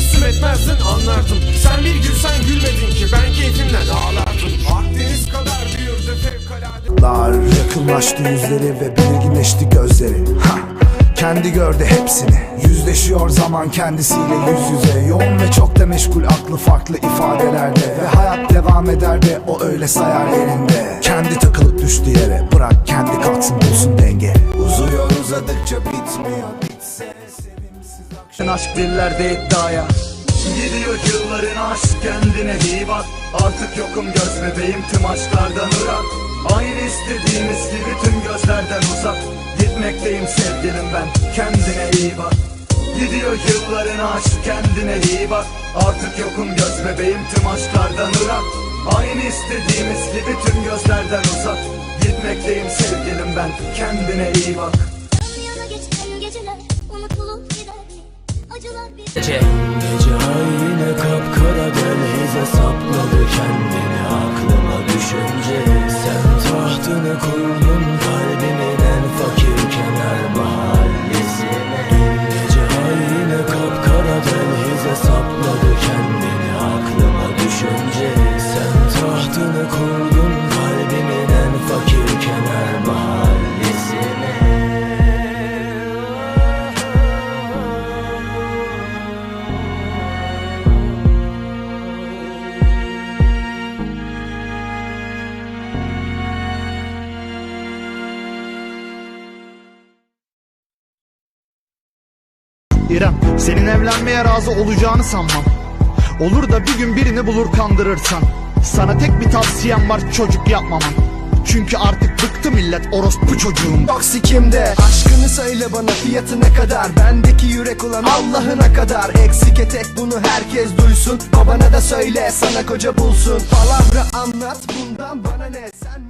tebessüm etmezdin anlardım. Sen bir gülsen gülmedin ki ben keyfimden ağlardım. Akdeniz kadar büyürdü fevkalade. Dar yakınlaştı yüzleri ve belirginleşti gözleri. Ha. Kendi gördü hepsini. Yüzleşiyor zaman kendisiyle yüz yüze. Yoğun ve çok da meşgul aklı farklı ifadelerde. Ve hayat devam eder ve o öyle sayar elinde. Kendi takılıp düştü yere. Bırak kendi kalksın bulsun denge. Uzuyor uzadıkça bitmiyor. Bitse sevimsiz akşam. Aşk dillerde iddiaya. Gidiyor yılların aşk kendine iyi bak Artık yokum göz bebeğim tüm aşklardan ırak Aynı istediğimiz gibi tüm gözlerden uzak. Gitmekteyim sevgilim ben kendine iyi bak. Gidiyor yılların aşk kendine iyi bak. Artık yokum göz bebeğim tüm aşklardan ırak Aynı istediğimiz gibi tüm gözlerden uzak. Gitmekteyim sevgilim ben kendine iyi bak. Geceler unutulup gider. Mi? Acılar bir kurdun kalbimin en fakir kenar mahallesine İrem, senin evlenmeye razı olacağını sanmam. Olur da bir gün birini bulur kandırırsan. Sana tek bir tavsiyem var çocuk yapmaman. Çünkü artık bıktı millet orospu çocuğun. Toksikimde Aşkını söyle bana fiyatı ne kadar Bendeki yürek olan Allah'ına kadar Eksik etek bunu herkes duysun Babana da söyle sana koca bulsun Palavra anlat bundan bana ne sen?